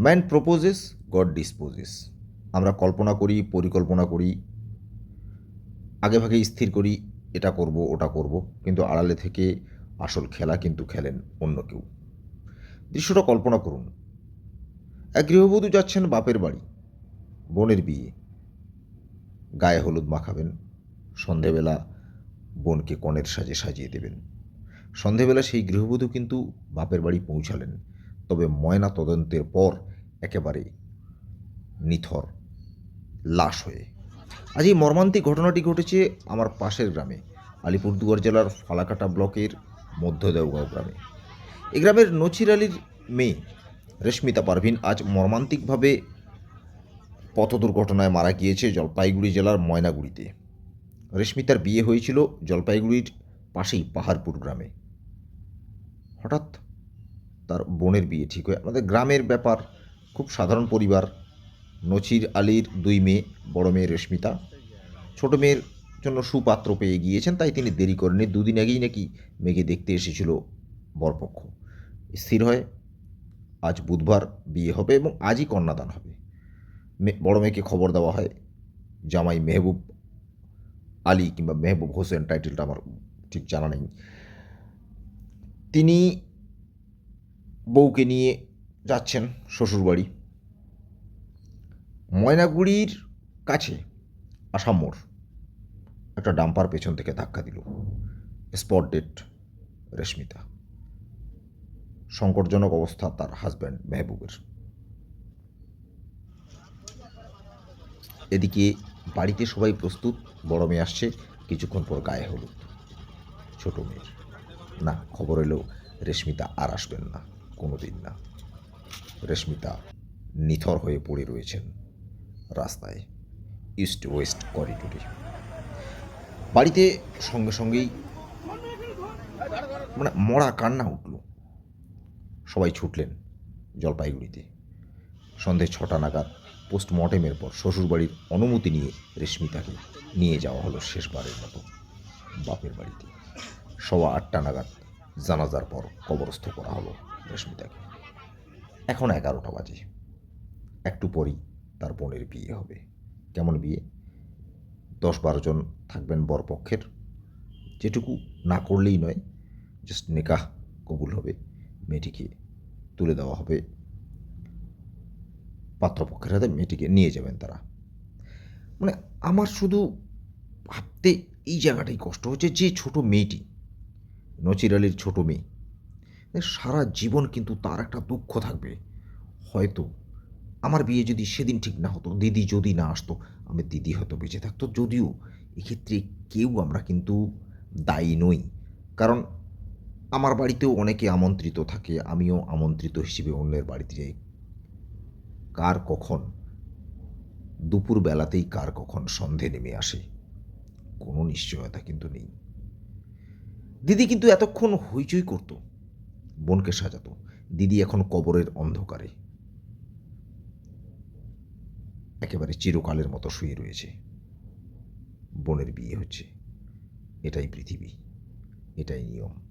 Man proposes god disposes আমরা কল্পনা করি, পরিকল্পনা করি আগে ভাগে স্থির করি, এটা করব, ওটা করব, কিন্তু আড়ালে থেকে আসল খেলা কিন্তু খেলেন অন্য কেউ। দৃশ্যটা কল্পনা করুন। এক গৃহবধূ যাচ্ছেন বাপের বাড়ি, বোনের বিয়ে। গায়ে হলুদ মাখাবেন, সন্ধেবেলা বোনকে কনের সাজে সাজিয়ে দেবেন। সন্ধেবেলা সেই গৃহবধূ কিন্তু বাপের বাড়ি পৌঁছালেন। তবে ময়না তদন্তের পর একেবারে নিথর, লাশ হয়ে। আজ এই মর্মান্তিক ঘটনাটি ঘটেছে আমার পাশের গ্রামে, আলিপুরদুয়ার জেলার ফালাকাটা ব্লকের মধ্য দেওগাঁও গ্রামে। এই গ্রামের নছির আলীর মেয়ে রেশমিতা পারভিন আজ মর্মান্তিকভাবে পথ দুর্ঘটনায় মারা গিয়েছে জলপাইগুড়ি জেলার ময়নাগুড়িতে। রেশমিতার বিয়ে হয়েছিল জলপাইগুড়ির পাশেই পাহাড়পুর গ্রামে। হঠাৎ তার বোনের বিয়ে, ঠিক হয় আমাদের গ্রামের ব্যাপার। খুব সাধারণ পরিবার। নচির আলীর দুই মেয়ে, বড় মেয়ে রেশমিতা। ছোট মেয়ের জন্য সুপাত্র পেয়ে গিয়েছেন, তাই তিনি দেরি করেননি। দুদিন আগেই নাকি মেয়েকে দেখতে এসেছিল বরপক্ষ। স্থির হয় আজ বুধবার বিয়ে হবে এবং আজই কন্যাদান হবে। বড় মেয়েকে খবর দেওয়া হয়, জামাই মেহবুব আলী কিংবা মেহবুব হোসেন টাইটেলটা আমার ঠিক জানা নেই। তিনি বউকে নিয়ে যাচ্ছেন শ্বশুরবাড়ি। ময়নাগুড়ির কাছে আসাম মোড়। একটা ডাম্পার পেছন থেকে ধাক্কা দিল। Spot dead Reshmita. সংকটজনক অবস্থা তার হাজব্যান্ড মেহবুবের। এদিকে বাড়িতে সবাই প্রস্তুত, বড় মেয়ে আসছে, কিছুক্ষণ পর গায়ে হলুদ। ছোট মেয়ের। না, খবর এলো রেশমিতা আর আসবেন না। কোনো দিন না। রেশমিতা নিথর হয়ে পড়ে রয়েছেন রাস্তায়, ইস্ট ওয়েস্ট করিডোরে। বাড়িতে সঙ্গে সঙ্গেই মানে মরা কান্না উঠল। সবাই ছুটলেন জলপাইগুড়িতে। সন্ধে ছটা নাগাদ পোস্টমর্টেমের পর শ্বশুরবাড়ির অনুমতি নিয়ে রেশমিতাকে নিয়ে যাওয়া হলো শেষবারের মতো বাপের বাড়িতে। সওয়া আটটা নাগাদ জানাজার পর কবরস্থ করা হলো। রেশমিতাকে এখন এগারোটা বাজে। একটু পরই তার বোনের বিয়ে হবে। কেমন বিয়ে? দশ বারো জন থাকবেন বরপক্ষের। যেটুকু না করলেই নয় জাস্ট নিকাহ কবুল হবে, মেয়েটিকে তুলে দেওয়া হবে। পাত্রপক্ষের হাতে মেয়েটিকে নিয়ে যাবেন তারা। মানে আমার শুধু ভাবতে এই জায়গাটাই কষ্ট হচ্ছে যে ছোট মেয়েটি, নচির আলীর ছোট মেয়ে। সারা জীবন কিন্তু তার একটা দুঃখ থাকবে। হয়তো আমার বিয়ে যদি সেদিন ঠিক না হতো, দিদি যদি না আসতো, আমি দিদি হয়তো বেঁচে থাকতো। যদিও এক্ষেত্রে কেউ আমরা কিন্তু দায়ী নই। কারণ আমার বাড়িতেও অনেকে আমন্ত্রিত থাকে, আমিও আমন্ত্রিত হিসেবে অন্যের বাড়িতে যাই। কার কখন? দুপুর বেলাতেই কার কখন সন্ধে নেমে আসে? কোনো নিশ্চয়তা কিন্তু নেই। দিদি কিন্তু এতক্ষণ হইচই করতো। বোনকে সাজাতো। দিদি এখন কবরের অন্ধকারে। একেবারে চিরকালের মতো শুয়ে রয়েছে। বোনের বিয়ে হচ্ছে। এটাই পৃথিবী। এটাই নিয়ম।